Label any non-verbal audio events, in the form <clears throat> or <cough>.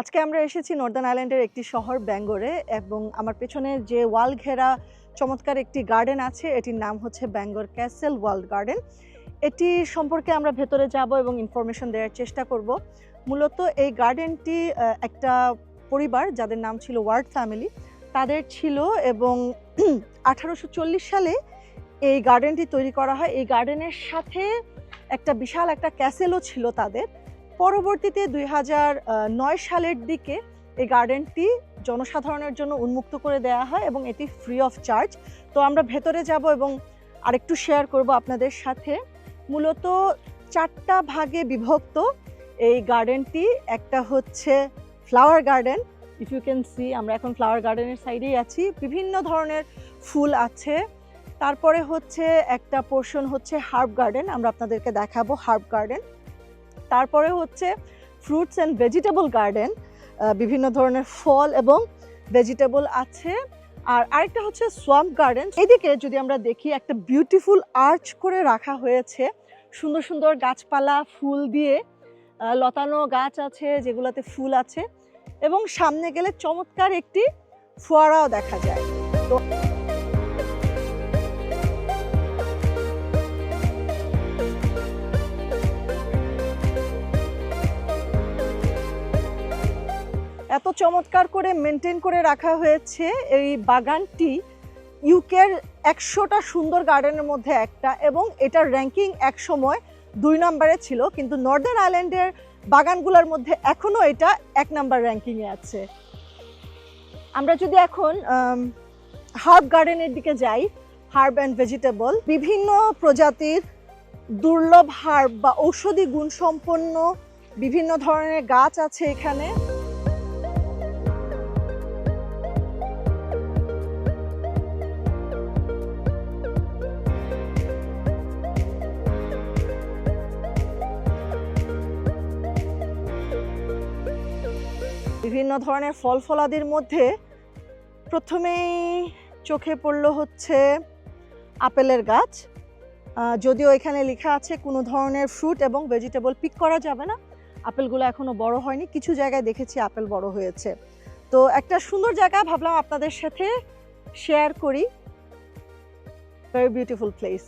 আজকে আমরা এসেছি নর্দার্ন আইল্যান্ডের একটি শহর ব্যাঙ্গোরে এবং আমার পেছনে যে ওয়াল ঘেরা চমৎকার একটি গার্ডেন আছে, এটির নাম হচ্ছে ব্যাঙ্গোর ক্যাসেল ওয়ার্ল্ড গার্ডেন এটি সম্পর্কে আমরা ভেতরে যাব এবং ইনফরমেশন দেওয়ার চেষ্টা করব। মূলত এই গার্ডেনটি একটা পরিবার, যাদের নাম ছিল ওয়ার্ড ফ্যামিলি তাদের ছিল এবং <clears throat> আঠারোশো চল্লিশ সালে এই গার্ডেনটি তৈরি করা হয়। এই গার্ডেনের সাথে একটা বিশাল একটা ক্যাসেলও ছিল তাদের। পরবর্তীতে দুই নয় সালের দিকে এই গার্ডেনটি জনসাধারণের জন্য উন্মুক্ত করে দেওয়া হয় এবং এটি ফ্রি অফ চার্জ তো আমরা ভেতরে যাব এবং আরেকটু শেয়ার করব আপনাদের সাথে। মূলত চারটা ভাগে বিভক্ত এই গার্ডেনটি। একটা হচ্ছে flower garden if you can see আমরা এখন ফ্লাওয়ার গার্ডেনের সাইডেই আছি। বিভিন্ন ধরনের ফুল আছে। তারপরে হচ্ছে একটা পোর্শন হচ্ছে হার্ব গার্ডেন আমরা আপনাদেরকে দেখাবো হার্ব গার্ডেন তারপরে হচ্ছে ফ্রুটস অ্যান্ড ভেজিটেবল গার্ডেন বিভিন্ন ধরনের ফল এবং ভেজিটেবল আছে। আর আরেকটা হচ্ছে সোয়াম্প গার্ডেন এদিকে যদি আমরা দেখি, একটা বিউটিফুল আর্চ করে রাখা হয়েছে। সুন্দর সুন্দর গাছপালা, ফুল দিয়ে লতানো গাছ আছে, যেগুলোতে ফুল আছে। এবং সামনে গেলে চমৎকার একটি ফোয়ারাও দেখা যায়। তো এত চমৎকার করে মেনটেন করে রাখা হয়েছে এই বাগানটি ইউকের একশোটা সুন্দর গার্ডেনের মধ্যে একটা এবং এটার র্যাঙ্কিং এক সময় দুই নম্বরে ছিল, কিন্তু নর্দার্ন আইল্যান্ডের বাগানগুলোর মধ্যে এখনও এটা এক নাম্বার র্যাঙ্কিংয়ে আছে। আমরা যদি এখন হার্ব গার্ডেনের দিকে যাই হার্ব অ্যান্ড ভেজিটেবল বিভিন্ন প্রজাতির দুর্লভ হার্ব বা ঔষধি গুণসম্পন্ন বিভিন্ন ধরনের গাছ আছে এখানে। বিভিন্ন ধরনের ফল ফলাদির মধ্যে প্রথমেই চোখে পড়ল হচ্ছে আপেলের গাছ। যদিও এখানে লেখা আছে কোনো ধরনের ফ্রুট এবং ভেজিটেবল পিক করা যাবে না। আপেলগুলো এখনও বড় হয়নি, কিছু জায়গায় দেখেছি আপেল বড় হয়েছে। তো একটা সুন্দর জায়গা ভাবলাম আপনাদের সাথে শেয়ার করি। Very beautiful place